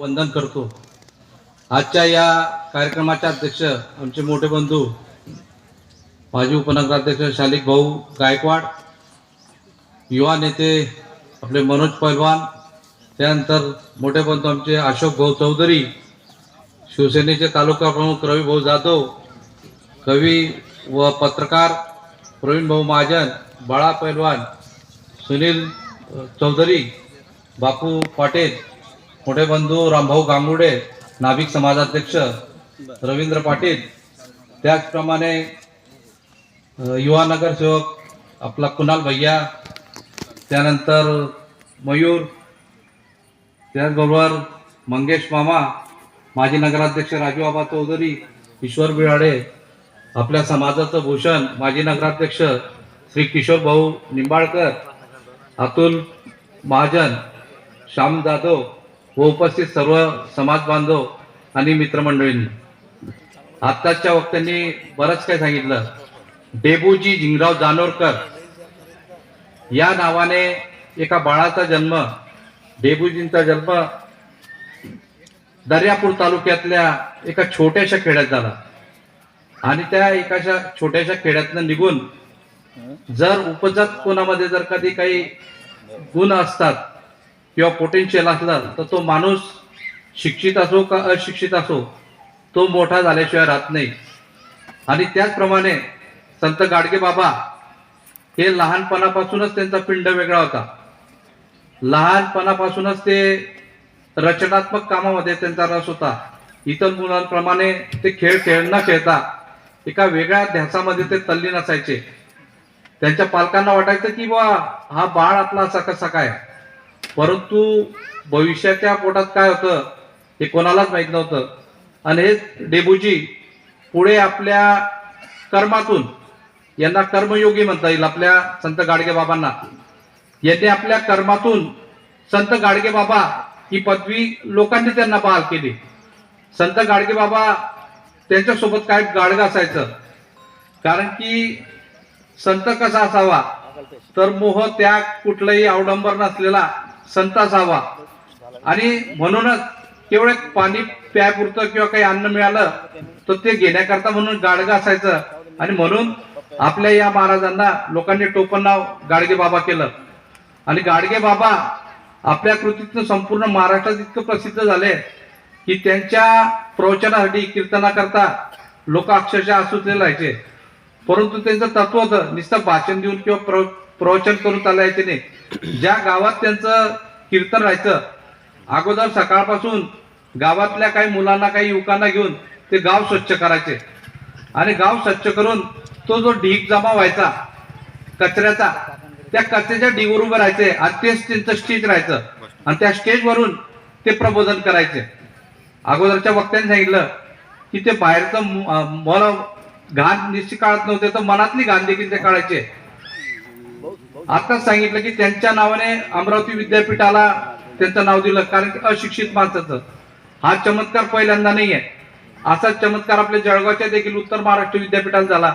वंदन करतो. आजच्या या कार्यक्रमाचे अध्यक्ष आमचे मोठे बंधू माजी उपनगराध्यक्ष शालिक भाऊ गायकवाड युवा नेते आपले मनोज पैलवान त्यानंतर मोठे बंधू आमचे अशोक भाऊ चौधरी शिवसेनेचे तालुका प्रमुख रवी भाऊ जाधव कवी व पत्रकार प्रवीण भाऊ महाजन बाळा पैलवान सुनील चौधरी बापू पाटील मोठे बंधू रामभाऊ गांगुडे नाभिक समाजाध्यक्ष रवींद्र पाटील त्याचप्रमाणे युवा नगरसेवक आपला कुणाल भैया त्यानंतर मयूर त्याचबरोबर मंगेश मामा माजी नगराध्यक्ष राजूबाबा चौधरी ईश्वर बिराडे आपल्या समाजाचं भूषण माजी नगराध्यक्ष श्री किशोर भाऊ निंबाळकर अतुल महाजन श्याम जाधव व उपस्थित सर्व समाज बांधव आणि मित्रमंडळींनी. आत्ताच्या वक्त्यांनी बरंच काही सांगितलं. डेबूजी झिंगराव जानोरकर या नावाने एका बाळाचा जन्म डेबूजींचा जन्म दर्यापूर तालुक्यातल्या एका छोट्याशा खेड्यात झाला. आणि त्या एकाशा छोट्याशा खेड्यातनं निघून जर उपजात कोणामध्ये जर कधी काही गुण असतात किंवा पोटेन्शियल असला तर तो माणूस शिक्षित असो का अशिक्षित असो तो मोठा झाल्याशिवाय राहत नाही. आणि त्याचप्रमाणे संत गाडगे बाबा हे लहानपणापासूनच त्यांचा पिंड वेगळा होता. लहानपणापासूनच ते रचनात्मक कामामध्ये त्यांचा रस होता. इतर मुलांप्रमाणे ते खेळ खेळ न खेळता एका वेगळ्या ध्यासामध्ये ते तल्लीन असायचे. त्यांच्या पालकांना वाटायचं की बा हा बाळ आपला असा कसा काय परंतु भविष्याच्या पोटात काय होतं हे कोणालाच माहीत नव्हतं. आणि हे डेबूजी पुढे आपल्या कर्मातून यांना कर्मयोगी म्हणता येईल आपल्या संत गाडगे बाबांना. यांनी आपल्या कर्मातून संत गाडगे बाबा ही पदवी लोकांनी त्यांना बहाल केली. संत गाडगे बाबा त्यांच्यासोबत काय गाडगं असायचं? कारण की संत कसा असावा? तर मोह त्याग कुठलाही अवडंबर नसलेला संत असावा आणि म्हणूनच केवळ एक पाणी प्यायपुरतं किंवा काही अन्न मिळालं तर ते घेण्याकरता म्हणून गाडगा असायचं. आणि म्हणून आपल्या या महाराजांना लोकांनी टोपण नाव गाडगे बाबा केलं. आणि गाडगे बाबा आपल्या कृतीतनं संपूर्ण महाराष्ट्रात इतकं प्रसिद्ध झाले की त्यांच्या प्रवचनासाठी कीर्तनाकरता लोक अक्षरशः आसुसले राहायचे. परंतु त्यांचं तत्व होतं नुसतं भाषण देऊन किंवा प्र प्रवचन करून चालायचे नाही ज्या गावात त्यांचं कीर्तन राहायचं अगोदर सकाळपासून गावातल्या काही मुलांना काही युवकांना घेऊन ते गाव स्वच्छ करायचे. आणि गाव स्वच्छ करून तो जो ढीक जमा व्हायचा कचऱ्याचा त्या कचऱ्याच्या ढीवर उभं राहायचे. आणि तेच त्यांचं स्टेज राहायचं. आणि त्या स्टेजवरून ते प्रबोधन करायचे. अगोदरच्या वक्त्यांनी सांगितलं की ते बाहेरचं मला घाण निश्चित काढत नव्हते तर मनातली घाण देखील ते काढायचे. आताच सांगितलं की त्यांच्या नावाने अमरावती विद्यापीठाला त्यांचं नाव दिलं कारण की अशिक्षित माणसाचं. हा चमत्कार पहिल्यांदा नाही आहे असाच चमत्कार आपल्या जळगावच्या देखील उत्तर महाराष्ट्र विद्यापीठात झाला.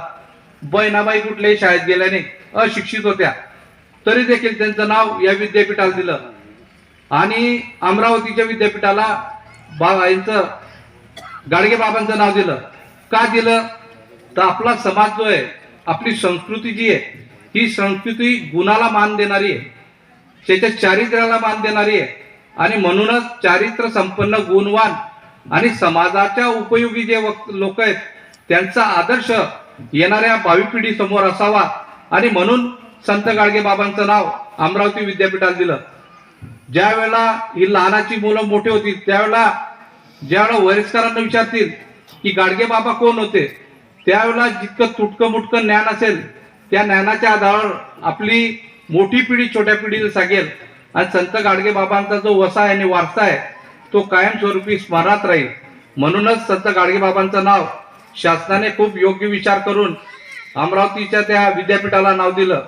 बहिणाबाई कुठल्याही शाळेत गेल्या नाही. अशिक्षित होत्या. तरी देखील त्यांचं नाव या विद्यापीठाला दिलं. आणि अमरावतीच्या विद्यापीठाला बा यांचं गाडगे बाबांचं नाव दिलं. का दिलं? तर आपला समाज जो आहे आपली संस्कृती जी आहे ही संस्कृती गुणाला मान देणारी आहे. त्याच्या चारित्र्याला मान देणारी आहे. आणि म्हणूनच चारित्र्य संपन्न गुणवान आणि समाजाच्या उपयोगी जे लोक आहेत त्यांचा आदर्श येणाऱ्या भावी पिढी समोर असावा. आणि म्हणून संत गाडगे बाबांचं नाव अमरावती विद्यापीठाला दिलं. ज्या वेळेला ही लहानाची मुलं मोठी होती त्यावेळेला ज्यावेळेला वयस्करांना विचारतील की गाडगे बाबा कोण होते त्यावेळेला जितकं तुटकं मुटकं ज्ञान असेल त्या ज्ञानाच्या आधारावर आपली मोठी पिढी छोट्या पिढीला सांगेल. आणि संत गाडगे बाबांचा जो वसा आहे आणि वारसा आहे तो कायमस्वरूपी स्मरणात राहील. म्हणूनच संत गाडगे बाबांचं नाव शासनाने खूप योग्य विचार करून अमरावतीच्या त्या विद्यापीठाला नाव दिलं.